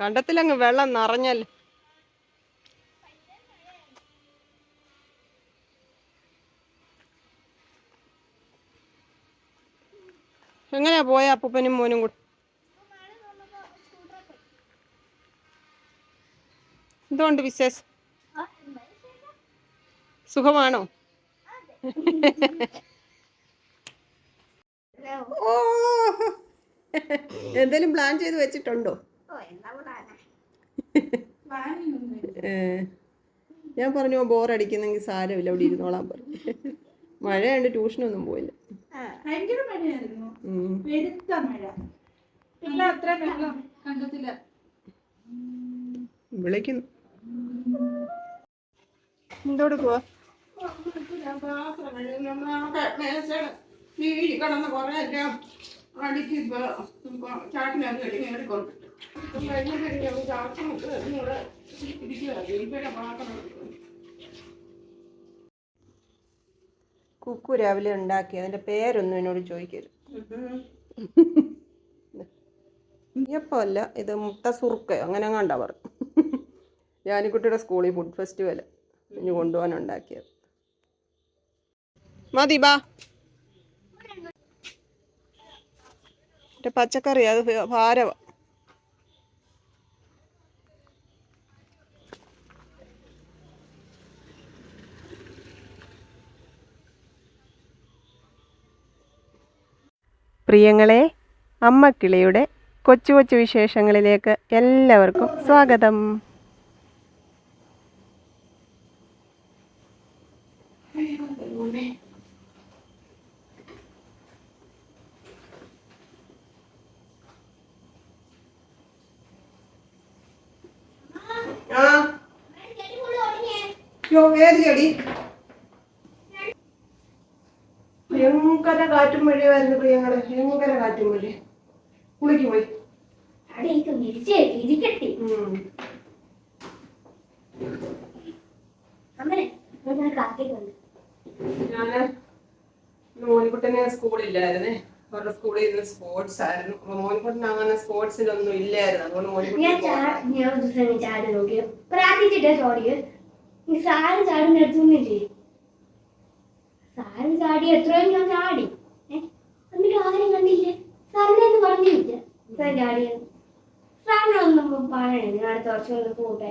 കണ്ടത്തിലങ്ങ് വെള്ളം നിറഞ്ഞല്ലോ എങ്ങനെയാ പോയ അപ്പൂപ്പനും മോനും കൂടെ? എന്തുകൊണ്ട് വിശേഷം? സുഖമാണോ? ഓ. എന്തേലും പ്ലാൻ ചെയ്ത് വെച്ചിട്ടുണ്ടോ? ഞാൻ പറഞ്ഞു ബോർ അടിക്കുന്നെങ്കിൽ സാരമില്ല അവിടെ ഇരുന്നോളാൻ പറഞ്ഞു. മഴയുണ്ട് ട്യൂഷനൊന്നും പോയില്ല. ഭയങ്കര മഴയായിരുന്നു. പെരുത്ത മഴ. പിന്നെ അത്ര വെള്ളം കണ്ടത്തില്ല. വിളിക്കുന്നു. എന്തോട് പോവാ. വീഴി കിടന്ന് കുറേ എല്ലാം അടിക്ക് ചാട്ടിനകത്ത് കെട്ടി പാത്രം കുക്കു രാവിലെ ഉണ്ടാക്കി. അതിന്റെ പേരൊന്നും എന്നോട് ചോദിക്കരുത്. ഇയപ്പമല്ല ഇത് മുട്ട സുറുക്കയോ? അങ്ങനെ കണ്ടാ പറഞ്ഞു ജാനിക്കുട്ടിയുടെ സ്കൂളിൽ ഫുഡ് ഫെസ്റ്റിവൽ ഇനി കൊണ്ടുപോകാൻ ഉണ്ടാക്കിയത് മതി ബാ. മറ്റേ പച്ചക്കറി അത് ഭാരവ പ്രിയങ്ങളെ അമ്മക്കിളിയുടെ കൊച്ചു കൊച്ചു വിശേഷങ്ങളിലേക്ക് എല്ലാവർക്കും സ്വാഗതം. ആ യോ ഏത് ചെടി? ഭയങ്കര കാറ്റും മഴയായിരുന്നു പ്രിയങ്ങളെ ഭയങ്കര കാറ്റും മഴ കുളിക്ക് പോയി. ഞാൻ മോനിക്കുട്ടനെ സ്കൂളില്ലായിരുന്നേ. അവരുടെ സ്കൂളിൽ ഇരുന്ന് സ്പോർട്സ് ആയിരുന്നു. അപ്പൊ മോനിക്കുട്ടന് അങ്ങനെ സ്പോർട്സിലൊന്നും ഇല്ലായിരുന്നു. അതുകൊണ്ട് ഞാൻ മോനിക്കുട്ടൻ ഈ സാറ് ചാടി നിർത്തുന്നില്ലേ? സാറ് ചാടി എത്രയും ഞാൻ ചാടി? എന്നിട്ട് ആരും കണ്ടില്ലേ? സാറിനെ ഒന്ന് പറഞ്ഞില്ല? സാർ ചാടിയത്. സാറിനൊന്നും പറയണേ അടുത്ത വർഷം ഒന്ന് കൂട്ടെ.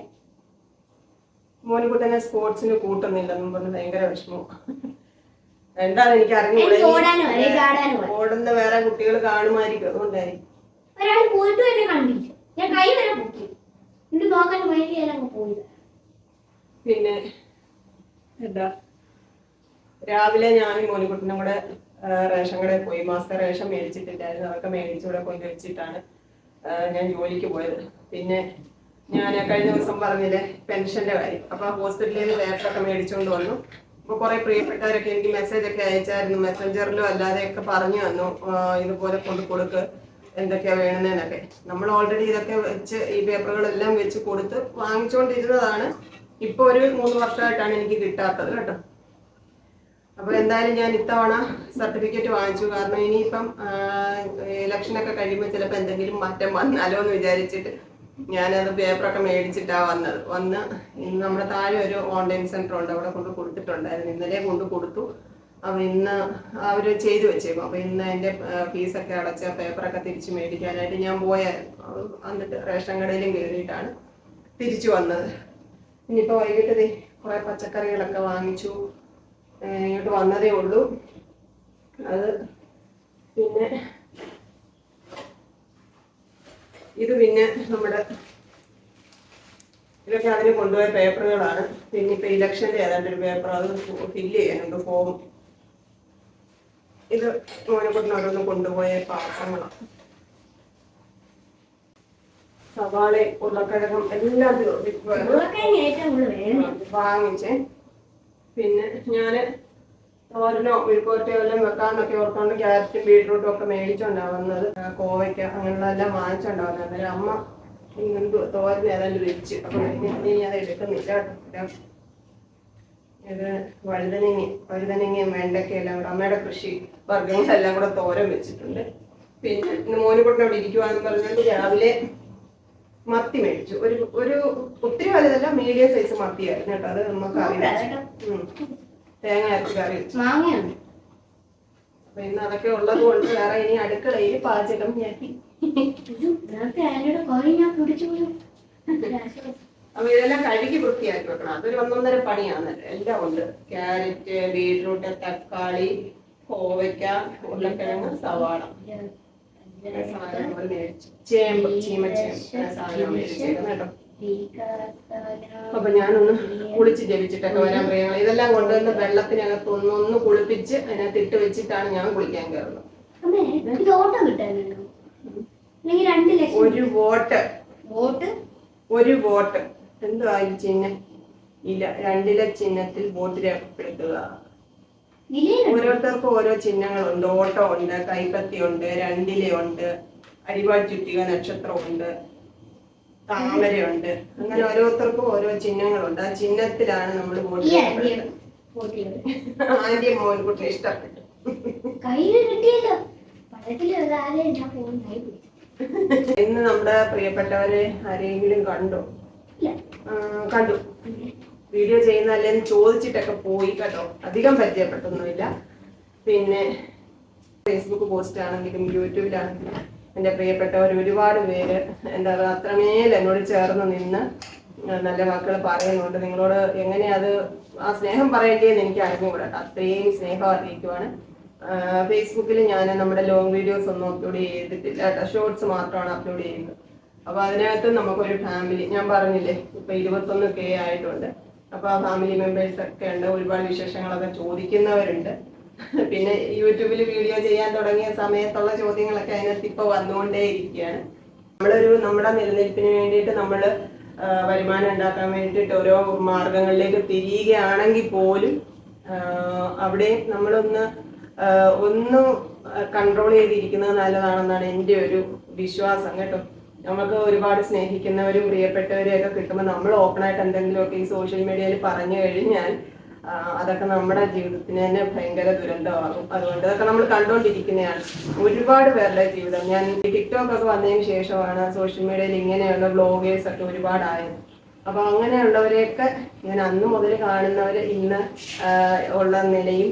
സ്പോർട്സിന് കൂട്ടുന്നില്ലെന്നും പറഞ്ഞ് ഭയങ്കര വിഷമം. എന്താന്ന് എനിക്ക് എനിക്ക് ഓടാനോ അല്ലെങ്കിൽ ചാടാനോ അറിഞ്ഞു ഓടുന്ന വേറെ കുട്ടികൾ കാണുമായിരിക്കും. അതുകൊണ്ടായിരിക്കും. ഒരാൾ പോയിട്ട് എന്നെ കണ്ടില്ല. ഞാൻ കൈ വരെ പോയി എന്നിട്ട് നോക്കാൻ വേണ്ടി പോയി. പോയത് പിന്നെ എന്താ? രാവിലെ ഞാനും മോനിക്കുട്ടനും കൂടെ റേഷൻ കടയിൽ പോയി. മാസത്തെ റേഷൻ മേടിച്ചിട്ടില്ലായിരുന്നു അതൊക്കെ മേടിച്ചിവിടെ കൊണ്ട് വെച്ചിട്ടാണ് ഞാൻ ജോലിക്ക് പോയത്. പിന്നെ ഞാൻ കഴിഞ്ഞ ദിവസം പറഞ്ഞില്ലേ പെൻഷന്റെ കാര്യം. അപ്പൊ ഹോസ്പിറ്റലിൽ നിന്ന് പേപ്പറൊക്കെ മേടിച്ചുകൊണ്ട് വന്നു. അപ്പൊ കുറെ പ്രിയപ്പെട്ടവരൊക്കെ എനിക്ക് മെസ്സേജ് ഒക്കെ അയച്ചായിരുന്നു. മെസ്സഞ്ചറിലും അല്ലാതെയൊക്കെ പറഞ്ഞു തന്നു. ഇതുപോലെ കൊണ്ട് കൊടുക്ക് എന്തൊക്കെയാ വേണമെന്നൊക്കെ നമ്മൾ ഓൾറെഡി ഇതൊക്കെ വെച്ച് ഈ പേപ്പറുകളെല്ലാം വെച്ച് കൊടുത്ത് വാങ്ങിച്ചുകൊണ്ടിരുന്നതാണ് ഇപ്പൊ ഒരു മൂന്ന് വർഷമായിട്ടാണ് എനിക്ക് കിട്ടാത്തത് കേട്ടോ. അപ്പൊ എന്തായാലും ഞാൻ ഇത്തവണ സർട്ടിഫിക്കറ്റ് വാങ്ങിച്ചു. കാരണം ഇനിയിപ്പം ഇലക്ഷനൊക്കെ കഴിയുമ്പോൾ ചിലപ്പോൾ എന്തെങ്കിലും മാറ്റം വന്നാലോ എന്ന് വിചാരിച്ചിട്ട് ഞാനത് പേപ്പറൊക്കെ മേടിച്ചിട്ടാ വന്നത്. വന്ന് നമ്മുടെ താഴെ ഒരു ഓൺലൈൻ സെന്റർ ഉണ്ട്. അവിടെ കൊണ്ട് കൊടുത്തിട്ടുണ്ടായിരുന്നു. ഇന്നലെ കൊണ്ട് കൊടുത്തു. അപ്പൊ ഇന്ന് അവർ ചെയ്തു വെച്ചേക്കും. അപ്പൊ ഇന്ന് എന്റെ ഫീസൊക്കെ അടച്ച പേപ്പറൊക്കെ തിരിച്ച് മേടിക്കാനായിട്ട് ഞാൻ പോയായിരുന്നു. അത് വന്നിട്ട് റേഷൻ കടയിലും കയറിയിട്ടാണ് തിരിച്ചു വന്നത്. ഇനിയിപ്പോൾ വൈകിട്ട് ദേ കുറേ പച്ചക്കറികളൊക്കെ വാങ്ങിച്ചു. ഇങ്ങോട്ട് വന്നതേ ഉള്ളൂ. അത് പിന്നെ ഇത് പിന്നെ നമ്മുടെ ഇതൊക്കെ അതിന് കൊണ്ടുപോയ പേപ്പറുകളാണ്. പിന്നെ ഇപ്പൊ ഇലക്ഷന്റെ ഏതാണ്ട് ഒരു പേപ്പർ അത് ഫില്ല് ചെയ്യാനുണ്ട് ഫോം ഇത് മോനെ ഓരോന്ന് കൊണ്ടുപോയ പാത്രങ്ങളാണ്. സവാള ഉരുളക്കിഴങ്ങും എല്ലാം വാങ്ങിച്ചേ. പിന്നെ ഞാൻ തോരനോ മെഴുക്കുവരട്ടിയോ എല്ലാം വെക്കാന്നൊക്കെ ഓർക്കാണ്ട് ക്യാരറ്റും ബീട്രൂട്ടും ഒക്കെ മേടിച്ചുണ്ടാവുന്നത് കോവയ്ക്ക അങ്ങനെയുള്ളതെല്ലാം വാങ്ങിച്ചുണ്ടാവുന്നത് അന്നേരം അമ്മ ഇങ്ങനത്തെ തോരൻ ഏതാണ്ട് വെച്ച്. അപ്പൊ ഇനി അത് എടുക്കുന്നില്ല കേട്ടോ. ഇത് വഴുതനങ്ങ വഴുതനങ്ങയും വെണ്ടയ്ക്കയും എല്ലാം കൂടെ അമ്മയുടെ കൃഷി വർഗങ്ങളെല്ലാം കൂടെ തോരൻ വെച്ചിട്ടുണ്ട്. പിന്നെ മോനുകുട്ടൻ അവിടെ ഇരിക്കുവാന്ന് പറഞ്ഞുകൊണ്ട് രാവിലെ മത്തി മേടിച്ചു. ഒരു ഒരു ഒത്തിരി വലുതല്ല മീഡിയം സൈസ് മത്തിയായിരുന്നു കേട്ടോ. അത് നമുക്ക് ഉം. തേങ്ങ. അരച്ച് കറി വെച്ചു. അപ്പൊ ഇന്ന് അതൊക്കെ ഉള്ളത് കൊണ്ട് വേറെ ഇനി അടുക്കളയിൽ പാചകം അപ്പൊ ഇതെല്ലാം കഴുകി വൃത്തിയാക്കി വെക്കണം. അതൊരു ഒന്നൊന്നര പണിയാണ്. എല്ലാം ഉണ്ട്. ക്യാരറ്റ് ബീട്രൂട്ട് തക്കാളി കോവയ്ക്ക ഉരുളക്കിഴങ്ങ് സവാള. ചേമ്പ് ചീമച്ചേമ്പ് അപ്പൊ ഞാനൊന്ന് കുളിച്ച് ജപിച്ചിട്ടൊക്കെ വരാൻ പ്രിയങ്ങൾ ഇതെല്ലാം കൊണ്ടുവന്ന് വെള്ളത്തിനകത്ത് ഒന്ന് ഒന്ന് കുളിപ്പിച്ച് അതിനകത്ത് ഇട്ട് വെച്ചിട്ടാണ് ഞാൻ കുളിക്കാൻ കയറുന്നത്. ഒരു വോട്ട്. വോട്ട്? ഒരു വോട്ട്. എന്തോ ഈ ചിഹ്നം? ഇല്ല രണ്ടിലെ ചിഹ്നത്തിൽ വോട്ട് രേഖപ്പെടുത്തുക. ഓരോരുത്തർക്കും ഓരോ ചിഹ്നങ്ങളുണ്ട്. ഓട്ടോ ഉണ്ട് കൈപ്പത്തി ഉണ്ട് രണ്ടിലുണ്ട് അരിവാൾ ചുറ്റിക നക്ഷത്രമുണ്ട് താമരയുണ്ട്. അങ്ങനെ ഓരോരുത്തർക്കും ഓരോ ചിഹ്നങ്ങളുണ്ട്. ആ ചിഹ്നത്തിലാണ് നമ്മൾ വോട്ട് ആന്റിയെ മോൻകുട്ടി ഇഷ്ടപ്പെട്ടു. ഇന്ന് നമ്മുടെ പ്രിയപ്പെട്ടവരെ ആരെങ്കിലും കണ്ടോ? കണ്ടു. വീഡിയോ ചെയ്യുന്നതല്ലേന്ന് ചോദിച്ചിട്ടൊക്കെ പോയി കേട്ടോ. അധികം പരിചയപ്പെട്ടൊന്നുമില്ല. പിന്നെ ഫേസ്ബുക്ക് പോസ്റ്റ് ആണെങ്കിലും യൂട്യൂബിലാണെങ്കിലും എന്റെ പ്രിയപ്പെട്ടവർ ഒരുപാട് പേര് എന്താ പറയുക അത്രമേൽ എന്നോട് ചേർന്ന് നിന്ന് നല്ല വാക്കുകൾ പറയുന്നുണ്ട്. നിങ്ങളോട് എങ്ങനെ അത് ആ സ്നേഹം പറയേണ്ടതെന്ന് എനിക്ക് കേട്ടോ. അത്രയും സ്നേഹം അറിയിക്കുവാണ്. ഫേസ്ബുക്കിൽ ഞാൻ നമ്മുടെ ലോങ് വീഡിയോസ് ഒന്നും അപ്ലോഡ് ചെയ്തിട്ടില്ല കേട്ടോ. ഷോർട്സ് മാത്രമാണ് അപ്ലോഡ് ചെയ്യുന്നത്. അപ്പൊ അതിനകത്ത് നമുക്കൊരു ഫാമിലി ഞാൻ പറഞ്ഞില്ലേ ഇപ്പൊ ഇരുപത്തൊന്ന് കെ ആയിട്ടുണ്ട്. അപ്പൊ ആ ഫാമിലി മെമ്പേഴ്സ് ഒക്കെ ഉണ്ട് ഒരുപാട് വിശേഷങ്ങളൊക്കെ ചോദിക്കുന്നവരുണ്ട്. പിന്നെ യൂട്യൂബിൽ വീഡിയോ ചെയ്യാൻ തുടങ്ങിയ സമയത്തുള്ള ചോദ്യങ്ങളൊക്കെ അതിനകത്ത് ഇപ്പൊ വന്നുകൊണ്ടേയിരിക്കുകയാണ്. നമ്മളൊരു നമ്മുടെ നിലനിൽപ്പിന് വേണ്ടിയിട്ട് നമ്മൾ വരുമാനം ഉണ്ടാക്കാൻ വേണ്ടിയിട്ട് ഓരോ മാർഗങ്ങളിലേക്ക് തിരിയുകയാണെങ്കിൽ പോലും അവിടെ നമ്മളൊന്ന് ഒന്ന് കൺട്രോൾ ചെയ്തിരിക്കുന്നത് നല്ലതാണെന്നാണ് എന്റെ ഒരു വിശ്വാസം കേട്ടോ. നമുക്ക് ഒരുപാട് സ്നേഹിക്കുന്നവരും പ്രിയപ്പെട്ടവരും ഒക്കെ കിട്ടുമ്പോൾ നമ്മൾ ഓപ്പണായിട്ട് എന്തെങ്കിലുമൊക്കെ ഈ സോഷ്യൽ മീഡിയയിൽ പറഞ്ഞു കഴിഞ്ഞാൽ അതൊക്കെ നമ്മുടെ ജീവിതത്തിന് തന്നെ ഭയങ്കര ദുരന്തമാകും. അതുകൊണ്ട് അതൊക്കെ നമ്മൾ കണ്ടുകൊണ്ടിരിക്കുന്നതാണ്. ഒരുപാട് പേരുടെ ജീവിതം. ഞാൻ ടിക്ടോക്ക് ഒക്കെ വന്നതിന് ശേഷമാണ് സോഷ്യൽ മീഡിയയിൽ ഇങ്ങനെയുള്ള ബ്ലോഗേഴ്സ് ഒക്കെ ഒരുപാടായത്. അപ്പൊ അങ്ങനെയുള്ളവരെയൊക്കെ ഞാൻ അന്ന് മുതൽ കാണുന്നവര് ഇന്ന് ഉള്ള നിലയും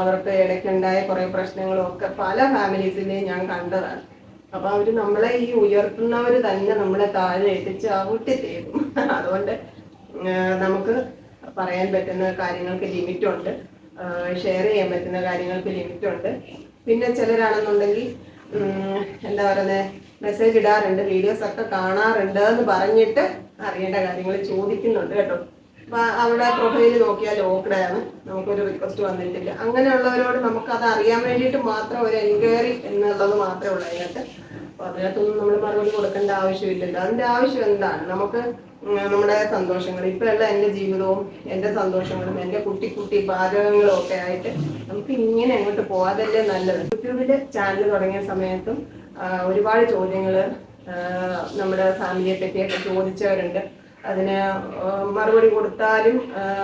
അവർക്ക് ഇടയ്ക്കുണ്ടായ കുറെ പ്രശ്നങ്ങളും ഒക്കെ പല ഫാമിലീസിലെയും ഞാൻ കണ്ടതാണ്. അപ്പൊ അവർ നമ്മളെ ഈ ഉയർത്തുന്നവര് തന്നെ നമ്മളെ താഴെ എത്തിച്ച് ഔട്ടി തേക്കും അതുകൊണ്ട് നമുക്ക് പറയാൻ പറ്റുന്ന കാര്യങ്ങൾക്ക് ലിമിറ്റ് ഉണ്ട് ഷെയർ ചെയ്യാൻ പറ്റുന്ന കാര്യങ്ങൾക്ക് ലിമിറ്റ് ഉണ്ട് പിന്നെ ചിലരാണെന്നുണ്ടെങ്കിൽ എന്താ പറയുന്നത് മെസ്സേജ് ഇടാറുണ്ട് വീഡിയോസ് ഒക്കെ കാണാറുണ്ട് എന്ന് പറഞ്ഞിട്ട് അറിയേണ്ട കാര്യങ്ങൾ ചോദിക്കുന്നുണ്ട് കേട്ടോ. അപ്പൊ അവിടെ പ്രൊഫൈൽ നോക്കിയാൽ ഓക്കഡാണ് നമുക്കൊരു റിക്വസ്റ്റ് വന്നിട്ടില്ല. അങ്ങനെയുള്ളവരോട് നമുക്ക് അത് അറിയാൻ വേണ്ടിയിട്ട് മാത്രം ഒരു എൻക്വയറി എന്നുള്ളത് മാത്രമേ ഉള്ളൂ അതിനകത്ത്. അപ്പൊ അതിനകത്തൊന്നും നമ്മൾ മറുപടി കൊടുക്കേണ്ട ആവശ്യമില്ലല്ലോ അതിന്റെ ആവശ്യം എന്താണ്? നമുക്ക് നമ്മുടെ സന്തോഷങ്ങൾ. ഇപ്പോഴുള്ള എന്റെ ജീവിതവും എന്റെ സന്തോഷങ്ങളും എന്റെ കുട്ടി കുട്ടി പാചകങ്ങളും ഒക്കെ ആയിട്ട് നമുക്ക് ഇങ്ങനെ അങ്ങോട്ട് പോകാതല്ലേ നല്ലത്. യൂട്യൂബിൽ ചാനൽ തുടങ്ങിയ സമയത്തും ഒരുപാട് ചോദ്യങ്ങൾ നമ്മുടെ ഫാമിലിയെ പറ്റിയൊക്കെ ചോദിച്ചവരുണ്ട്. അതിന് മറുപടി കൊടുത്താലും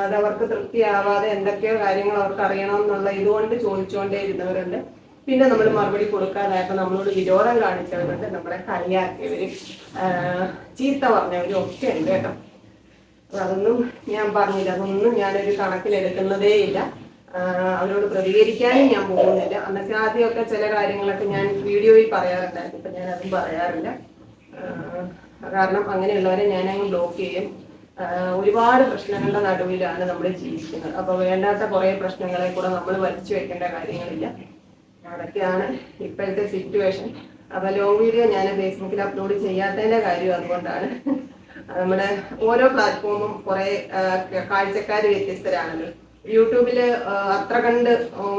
അത് അവർക്ക് തൃപ്തിയാവാതെ എന്തൊക്കെയോ കാര്യങ്ങൾ അവർക്ക് അറിയണം എന്നുള്ള ഇതുകൊണ്ട് ചോദിച്ചുകൊണ്ടേ ഇരുന്നവരുണ്ട്. പിന്നെ നമ്മൾ മറുപടി കൊടുക്കാതായപ്പോൾ നമ്മളോട് വിരോധം കാണിച്ചവരുണ്ട് നമ്മളെ കളിയാക്കിയവരും. ചീത്ത പറഞ്ഞവരും ഒക്കെ ഉണ്ട് കേട്ടോ അതൊന്നും ഞാൻ പറഞ്ഞില്ല. അതൊന്നും ഞാനൊരു കണക്കിലെടുക്കുന്നതേ ഇല്ല. അവരോട് പ്രതികരിക്കാനും ഞാൻ പോകുന്നില്ല. അന്നൊക്കെ ആദ്യമൊക്കെ ചില കാര്യങ്ങളൊക്കെ ഞാൻ വീഡിയോയിൽ പറയാറുണ്ടായിരുന്നു. ഇപ്പൊ ഞാൻ അതും പറയാറില്ല കാരണം അങ്ങനെയുള്ളവരെ ഞാൻ അങ്ങ് ബ്ലോക്ക് ചെയ്യും ഒരുപാട് പ്രശ്നങ്ങളുടെ നടുവിലാണ് നമ്മൾ ജീവിക്കുന്നത്. അപ്പൊ വേണ്ടാത്ത കുറെ പ്രശ്നങ്ങളെ കൂടെ നമ്മൾ വലിച്ചു വെക്കേണ്ട കാര്യങ്ങളില്ല. അതൊക്കെയാണ് ഇപ്പോഴത്തെ സിറ്റുവേഷൻ അപ്പൊ ലോങ് വീഡിയോ ഞാൻ ഫേസ്ബുക്കിൽ അപ്ലോഡ് ചെയ്യാത്തതിന്റെ കാര്യം അതുകൊണ്ടാണ്. നമ്മുടെ ഓരോ പ്ലാറ്റ്ഫോമും കുറെ കാഴ്ചക്കാർ വ്യത്യസ്തരാണല്ലോ. യൂട്യൂബിൽ ആ, അത്ര കണ്ട്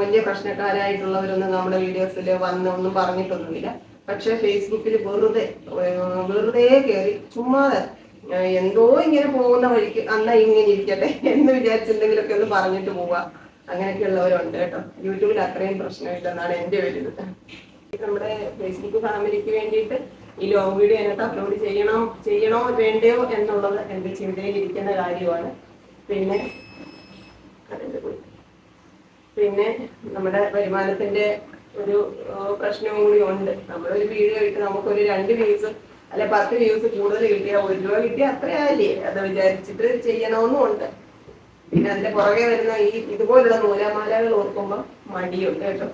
വലിയ പ്രശ്നക്കാരായിട്ടുള്ളവരൊന്നും നമ്മുടെ വീഡിയോസിൽ വന്ന് ഒന്നും പറഞ്ഞിട്ടൊന്നുമില്ല. പക്ഷെ ഫേസ്ബുക്കിൽ വെറുതെ വെറുതെ കയറി ചുമ്മാതെ എന്തോ ഇങ്ങനെ പോകുന്ന വഴിക്ക് അന്നാ ഇങ്ങനെ ഇരിക്കട്ടെ എന്ന് വിചാരിച്ചെന്തെങ്കിലുമൊക്കെ ഒന്ന് പറഞ്ഞിട്ട് പോവാ. അങ്ങനെയൊക്കെയുള്ളവരുണ്ട് കേട്ടോ. യൂട്യൂബിൽ അത്രയും പ്രശ്നമില്ലെന്നാണ് എന്റെ ഒരു നമ്മുടെ ഫേസ്ബുക്ക് ഫാമിലിക്ക് വേണ്ടിയിട്ട് ഈ ലോങ് വീഡിയോ അതിനകത്ത് അപ്ലോഡ് ചെയ്യണോ ചെയ്യണോ വേണ്ടയോ എന്നുള്ളത് എന്റെ ചിന്തയിൽ ഇരിക്കുന്ന കാര്യമാണ്. പിന്നെ പിന്നെ നമ്മുടെ വരുമാനത്തിന്റെ ഒരു പ്രശ്നവും കൂടി ഉണ്ട്. നമ്മളൊരു വീഡിയോ ഇട്ട് നമുക്കൊരു രണ്ട് വ്യൂസ് അല്ലെ പത്ത് വ്യൂസ് കൂടുതൽ കിട്ടിയാൽ ഒരു രൂപ കിട്ടിയാൽ അത്രയല്ലേ അത് വിചാരിച്ചിട്ട് ചെയ്യണമെന്നും ഉണ്ട് പിന്നെ അതിന്റെ പുറകെ വരുന്ന ഈ ഇതുപോലുള്ള നൂലാമാലകൾ ഓർക്കുമ്പോൾ മടിയുണ്ട് കേട്ടോ.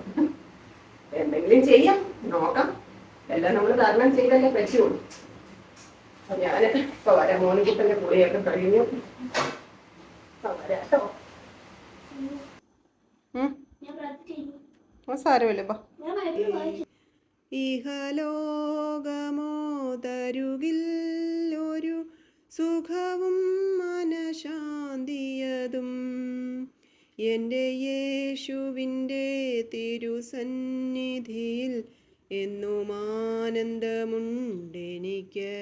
എന്തെങ്കിലും ചെയ്യാം നോക്കാം. എല്ലാം നമ്മൾ തരണം ചെയ്തല്ലേ പറ്റുള്ളൂ. അപ്പൊ ഞാൻ ഇപ്പൊ വരാം. മോനിക്കുട്ടന്റെ കുളിയൊക്കെ കഴിഞ്ഞു. ഇപ്പൊ വരാം കേട്ടോ. ഞാൻ പ്രാർത്ഥിച്ചു സാരമില്ല ഞാൻ ഇഹലോകമോ തരുകിൽ ഒരു സുഖവും മനശാന്തിയതും. എന്റെ യേശുവിന്റെ തിരുസന്നിധിയിൽ എന്നും ആനന്ദമുണ്ടെനിക്ക്.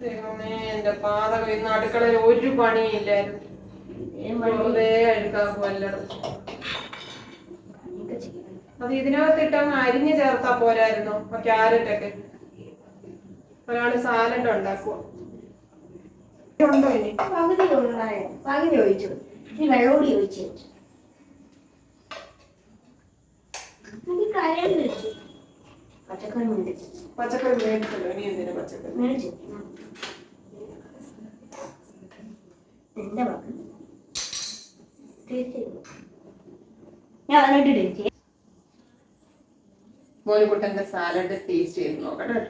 ദൈവമേ എന്റെ പാതകം ഇന്ന് അടുക്കളയിൽ ഒരു പണിയില്ലായിരുന്നു. അത് ഇതിനകത്തിട്ടങ്ങ് അരിഞ്ഞു ചേർത്താ പോരായിരുന്നു. ആ ക്യാരറ്റ് ഒക്കെ ഒരാൾ സാലഡ് ഉണ്ടാക്കുക ഉണ്ടോ ഇനി? പകുതി ഉണ്ടായോ പകുതി ഒഴിച്ചു. ഇനി വെള്ളം കൂടി ഒഴിച്ചു എനിക്ക് കരണ്ട് വെച്ചു. പച്ചക്കറി മേടിച്ചു. പച്ചക്കറി മേടിച്ചല്ലോ? ഇനി എന്തിനാ പച്ചക്കറി? മേടിച്ചു. എന്റെ മക്കൾ. ടേസ്റ്റ് ചെയ്തു ഞാൻ വന്നിട്ട് ടേസ്റ്റ് മോനിക്കുട്ടന്റെ സാലഡ് ടേസ്റ്റ് ചെയ്ത് നോക്കട്ടെ.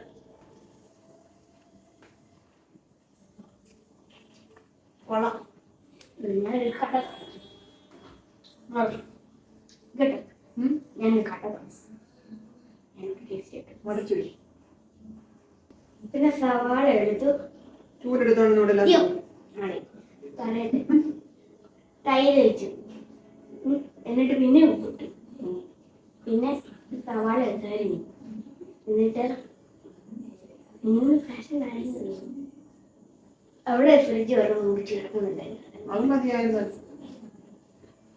കൊള്ളാം. ഞാനൊരു കട മതി. കേട്ടോ ഉം. ഞാനൊരു കട എനിക്ക് ടേസ്റ്റ് ചെയ്തു മടക്കി വെക്ക്. പിന്നെ സവാള എടുത്തു. തൈര് വെച്ചു എന്നിട്ട് പിന്നെ ഉപ്പിട്ടു. പിന്നെ സവാള എടുത്തായിരുന്നു എന്നിട്ട് മൂന്ന് പ്രാവശ്യം നനഞ്ഞു അവിടെ ഫ്രിഡ്ജ് വരെ മുടിച്ച് കിടക്കുന്നുണ്ടായിരുന്നു അത് മതിയായിരുന്നു.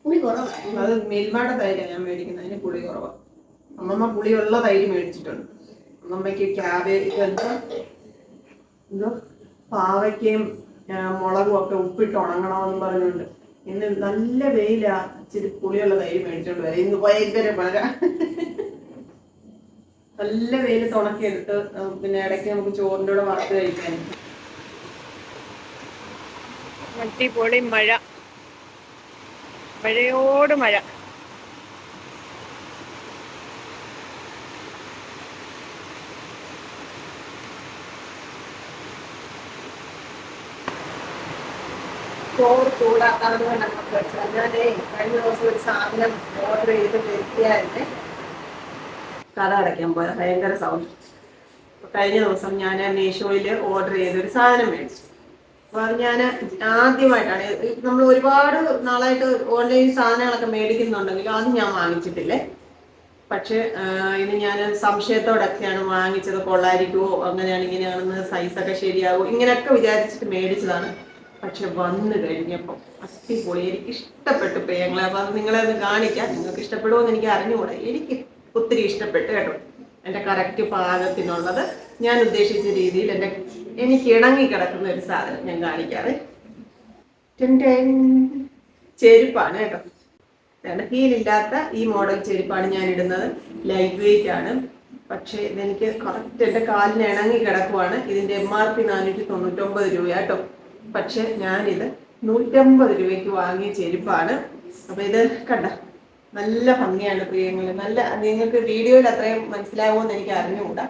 പുളി കുറവായിരുന്നു. അത് മിൽമാടെ തൈരാണ് ഞാൻ മേടിക്കുന്നത്. അതിന് പുളി കുറവാണ് അമ്മമ്മ പുളിയുള്ള തൈര് മേടിച്ചിട്ടുണ്ട്. അമ്മമ്മയ്ക്ക് ക്യാബേജ് എന്താ എന്തോ? പാവയ്ക്കയും മുളകും ഒക്കെ ഉപ്പിട്ട് ഉണങ്ങണമെന്ന് പറഞ്ഞുകൊണ്ട് ഇന്ന് നല്ല വെയിലാ. ഇച്ചിരി പുളിയുള്ള തൈര് മേടിച്ചോണ്ട് വരാം. ഇന്ന് ഭയങ്കര മഴ. നല്ല വെയിൽ തുണക്കിയെടുത്ത് ആ, പിന്നെ ഇടയ്ക്ക് നമുക്ക് ചോറിന്റെ കൂടെ വറുത്ത് കഴിക്കാൻ അടിപൊളി മഴ. മഴയോട് മഴ. കഥ അടയ്ക്കാൻ പോയ ഭയങ്കര സൗണ്ട് കഴിഞ്ഞ ദിവസം ഞാൻ മീഷോയിൽ ഓർഡർ ചെയ്തൊരു സാധനം മേടിച്ചു. അപ്പൊ ഞാൻ ആദ്യമായിട്ടാണ് നമ്മൾ ഒരുപാട് നാളായിട്ട് ഓൺലൈൻ സാധനങ്ങളൊക്കെ മേടിക്കുന്നുണ്ടെങ്കിലും അത് ഞാൻ വാങ്ങിച്ചിട്ടില്ലേ? പക്ഷെ ഇനി ഞാൻ സംശയത്തോടൊക്കെയാണ് വാങ്ങിച്ചത്. കൊള്ളായിരിക്കുമോ അങ്ങനെയാണ് ഇങ്ങനെയാണെന്ന് സൈസൊക്കെ ശരിയാകുമോ ഇങ്ങനെയൊക്കെ വിചാരിച്ചിട്ട് മേടിച്ചതാണ്. പക്ഷെ വന്നു കഴിഞ്ഞപ്പോൾ അടിപൊളി. എനിക്ക് ഇഷ്ടപ്പെട്ടു പ്രിയങ്ങളെ അപ്പൊ അത് നിങ്ങളെ ഒന്ന് കാണിക്കാം. നിങ്ങൾക്ക് ഇഷ്ടപ്പെടുമോ എന്ന് എനിക്ക് അറിഞ്ഞുകൂടാ. എനിക്ക് ഒത്തിരി ഇഷ്ടപ്പെട്ടു കേട്ടോ. എന്റെ കറക്റ്റ് പാകത്തിനുള്ളത് ഞാൻ ഉദ്ദേശിച്ച രീതിയിൽ എന്റെ എനിക്ക് ഇണങ്ങി കിടക്കുന്ന ഒരു സാധനം ഞാൻ കാണിക്കാറ്. ചെരുപ്പാണ് കേട്ടോ. ഹീലില്ലാത്ത ഈ മോഡൽ ചെരുപ്പാണ് ഞാൻ ഇടുന്നത്. ലൈറ്റ് വെയിറ്റ് ആണ്. പക്ഷേ ഇതെനിക്ക് കറക്റ്റ് എന്റെ കാലിന് ഇണങ്ങി കിടക്കുവാണ്. ഇതിന്റെ എം ആർ പി നാനൂറ്റി തൊണ്ണൂറ്റൊമ്പത് രൂപ കേട്ടോ. പക്ഷെ ഞാനിത് നൂറ്റമ്പത് രൂപയ്ക്ക് വാങ്ങിയ ചെരുപ്പാണ്. അപ്പോൾ ഇത് കണ്ട നല്ല ഭംഗിയാണ് പ്രിയങ്ങൾ നല്ല നിങ്ങൾക്ക് വീഡിയോയിൽ അത്രയും മനസ്സിലാവുമെന്ന് എനിക്ക് അറിഞ്ഞുകൂടാ.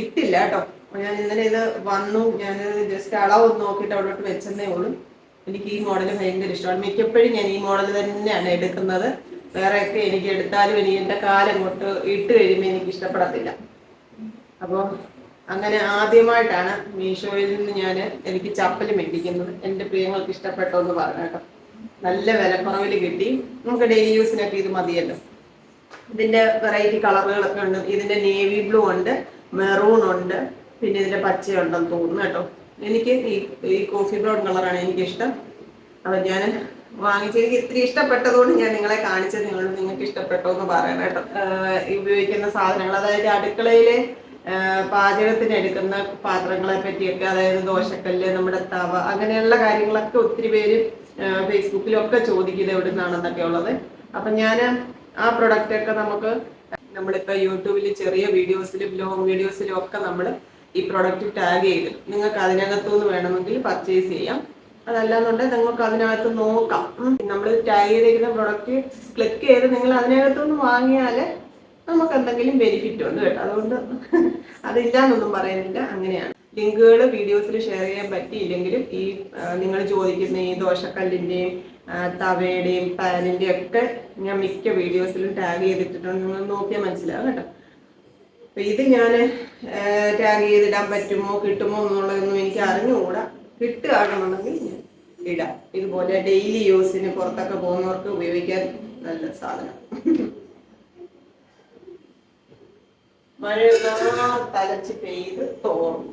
ഇട്ടില്ല കേട്ടോ. ഞാൻ ഇന്നലെ ഇത് വന്നു. ഞാൻ ജസ്റ്റ് അളവ് നോക്കിയിട്ട് അവിടോട്ട് വെച്ചെന്നേ ഉള്ളൂ. എനിക്ക് ഈ മോഡൽ ഭയങ്കര ഇഷ്ടമാണ്. മിക്കപ്പോഴും ഞാൻ ഈ മോഡൽ തന്നെയാണ് എടുക്കുന്നത്. വേറെയൊക്കെ എനിക്ക് എടുത്താലും ഇനി എന്റെ കാലം കൊണ്ട് ഇട്ട് കഴിയുമ്പോൾ എനിക്ക് ഇഷ്ടപ്പെടത്തില്ല. അപ്പോൾ അങ്ങനെ ആദ്യമായിട്ടാണ് മീഷോയിൽ നിന്ന് ഞാൻ എനിക്ക് ചപ്പൽ മേടിക്കുന്നത്. എന്റെ പ്രിയങ്ങൾക്ക് ഇഷ്ടപ്പെട്ടോ എന്ന് പറഞ്ഞു കേട്ടോ. നല്ല വിലക്കുറവിൽ കിട്ടി. നമുക്ക് ഡെയിലി യൂസിനൊക്കെ ഇത് മതിയല്ലോ. ഇതിന്റെ വെറൈറ്റി കളറുകളൊക്കെ ഉണ്ട്. ഇതിന്റെ നേവി ബ്ലൂ ഉണ്ട് മെറൂൺ ഉണ്ട് പിന്നെ ഇതിന്റെ പച്ചയുണ്ടെന്ന് തോന്നുന്നു കേട്ടോ. എനിക്ക് ഈ കോഫി ബ്രൗൺ കളറാണ് എനിക്കിഷ്ടം. അപ്പൊ ഞാൻ വാങ്ങിച്ച് എനിക്ക് ഇത്തിരി ഇഷ്ടപ്പെട്ടതുകൊണ്ട് ഞാൻ നിങ്ങളെ കാണിച്ചത് നിങ്ങൾ നിങ്ങൾക്ക് ഇഷ്ടപ്പെട്ടോ എന്ന് പറയണം കേട്ടോ. ഉപയോഗിക്കുന്ന സാധനങ്ങൾ. അതായത് അടുക്കളയിലെ പാചകത്തിന് എടുക്കുന്ന പാത്രങ്ങളെ പറ്റിയൊക്കെ അതായത് ദോശക്കല്ല് നമ്മുടെ തവ അങ്ങനെയുള്ള കാര്യങ്ങളൊക്കെ ഒത്തിരി പേര് ഫേസ്ബുക്കിലൊക്കെ ചോദിക്കുന്നത് എവിടെ നിന്നാണെന്നൊക്കെ ഉള്ളത്. അപ്പൊ ഞാൻ ആ പ്രൊഡക്റ്റ് ഒക്കെ നമുക്ക് നമ്മളിപ്പോൾ യൂട്യൂബിൽ ചെറിയ വീഡിയോസിലും ലോങ് വീഡിയോസിലും ഒക്കെ നമ്മൾ ഈ പ്രൊഡക്റ്റ് ടാഗ് ചെയ്ത് നിങ്ങൾക്ക് അതിനകത്തുനിന്ന് വേണമെങ്കിൽ പർച്ചേസ് ചെയ്യാം. അതല്ലാന്നുണ്ടെങ്കിൽ നിങ്ങൾക്ക് അതിനകത്ത് നോക്കാം. നമ്മൾ ടാഗ് ചെയ്തിരിക്കുന്ന പ്രൊഡക്റ്റ് ക്ലിക്ക് ചെയ്ത് നിങ്ങൾ അതിനകത്തുനിന്ന് വാങ്ങിയാൽ നമുക്ക് എന്തെങ്കിലും ബെനിഫിറ്റ് ഉണ്ട് കേട്ടോ. അതുകൊണ്ട് അതില്ല എന്നൊന്നും പറയുന്നില്ല. അങ്ങനെയാണ്. ലിങ്കുകൾ വീഡിയോസിൽ ഷെയർ ചെയ്യാൻ പറ്റിയില്ലെങ്കിലും ഈ നിങ്ങൾ ചോദിക്കുന്ന ഈ ദോശക്കല്ലിന്റെയും തവയുടെയും പാനിന്റെയും ഒക്കെ ഞാൻ മിക്ക വീഡിയോസിലും ടാഗ് ചെയ്തിട്ടുണ്ട് നിങ്ങൾ നോക്കിയാൽ മനസ്സിലാവും കേട്ടോ. അപ്പൊ ഇത് ഞാൻ ടാഗ് ചെയ്തിടാൻ പറ്റുമോ കിട്ടുമോ എന്നുള്ളതൊന്നും എനിക്ക് അറിഞ്ഞുകൂടാ. കിട്ടുകയാണെന്നുണ്ടെങ്കിൽ ഞാൻ ഇടാം. ഇതുപോലെ ഡെയിലി യൂസിന് പുറത്തൊക്കെ പോകുന്നവർക്ക് ഉപയോഗിക്കാൻ നല്ല സാധനം. മഴ തലച്ച് പെയ്ത് തോന്നും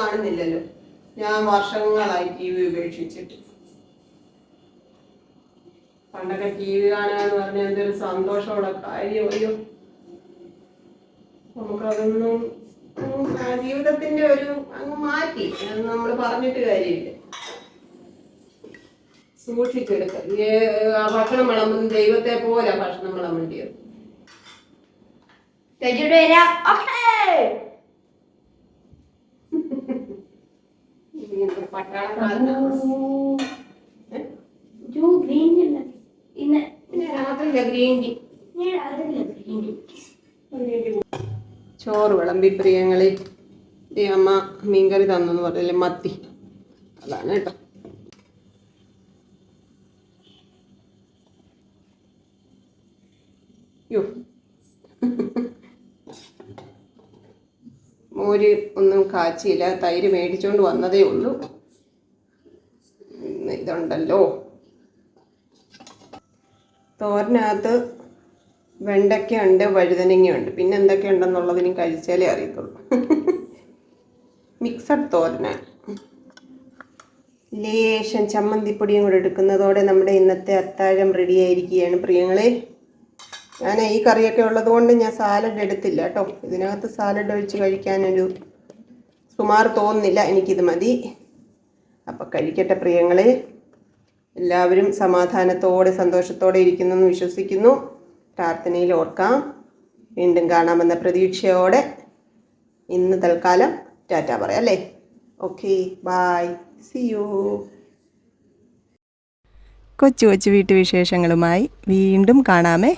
കാണുന്നില്ലല്ലോ. ഞാൻ വർഷങ്ങളായി ടി വി ഉപേക്ഷിച്ചിട്ട്. പണ്ടൊക്കെ ടി വി കാണുക എന്ന് പറഞ്ഞാൽ എന്തൊരു സന്തോഷമുള്ള കാര്യം നമുക്കതൊന്നും ജീവിതത്തിന്റെ ഒരു അങ്ങ് മാറ്റി. അത് നമ്മൾ പറഞ്ഞിട്ട് കാര്യമില്ല. സൂക്ഷിച്ചെടുക്കുക. ആ ഭക്ഷണം വിളമ്പുന്ന ദൈവത്തെ പോലെ ഭക്ഷണം വിളമ്പേണ്ടിയത്. ഇങ്ങനത്തെ പട്ടാളക്കാരനാ. ഏ? ജൂ ഗ്രീൻ അല്ല. ഇന്ന് പിന്നെ രാത്രിയില്ല ഗ്രീൻ ടീ ഞാൻ രാത്രിയില്ല ഗ്രീൻ ടീ. ചോറ് വിളമ്പി പ്രിയങ്ങളെ ഈ അമ്മ മീൻകറി തന്നെന്ന് പറഞ്ഞില്ലേ മത്തി അതാണ് കേട്ടോ യോ മോര് ഒന്നും കാച്ചിയില്ല തൈര് മേടിച്ചോണ്ട് വന്നതേ ഉള്ളൂ. ഇതുണ്ടല്ലോ. തോരനകത്ത് വെണ്ടയ്ക്കയുണ്ട് വഴുതനങ്ങയുണ്ട്. പിന്നെ എന്തൊക്കെ ഉണ്ടെന്നുള്ളത് ഇനി കഴിച്ചാലേ അറിയത്തുള്ളൂ. മിക്സഡ് തോരനാണ് ലേശം ചമ്മന്തിപ്പൊടിയും കൂടെ എടുക്കുന്നതോടെ നമ്മുടെ ഇന്നത്തെ അത്താഴം റെഡി ആയിരിക്കുകയാണ്. പ്രിയങ്ങളെ ഞാൻ ഈ കറിയൊക്കെ ഉള്ളത് കൊണ്ട് ഞാൻ സാലഡ് എടുത്തില്ല കേട്ടോ. ഇതിനകത്ത് സാലഡ് ഒഴിച്ച് കഴിക്കാനൊരു സുമാർ തോന്നുന്നില്ല. എനിക്കിത് മതി. അപ്പം കഴിക്കട്ടെ പ്രിയങ്ങളെ. എല്ലാവരും സമാധാനത്തോടെ സന്തോഷത്തോടെ ഇരിക്കുന്നെന്ന് വിശ്വസിക്കുന്നു. പ്രാർത്ഥനയിൽ ഓർക്കാം. വീണ്ടും കാണാമെന്ന പ്രതീക്ഷയോടെ ഇന്ന് തൽക്കാലം ടാറ്റ പറയാം അല്ലേ? ഓക്കെ ബായ് സി യു കൊച്ചു കൊച്ചു വീട്ടുവിശേഷങ്ങളുമായി വീണ്ടും കാണാമേ.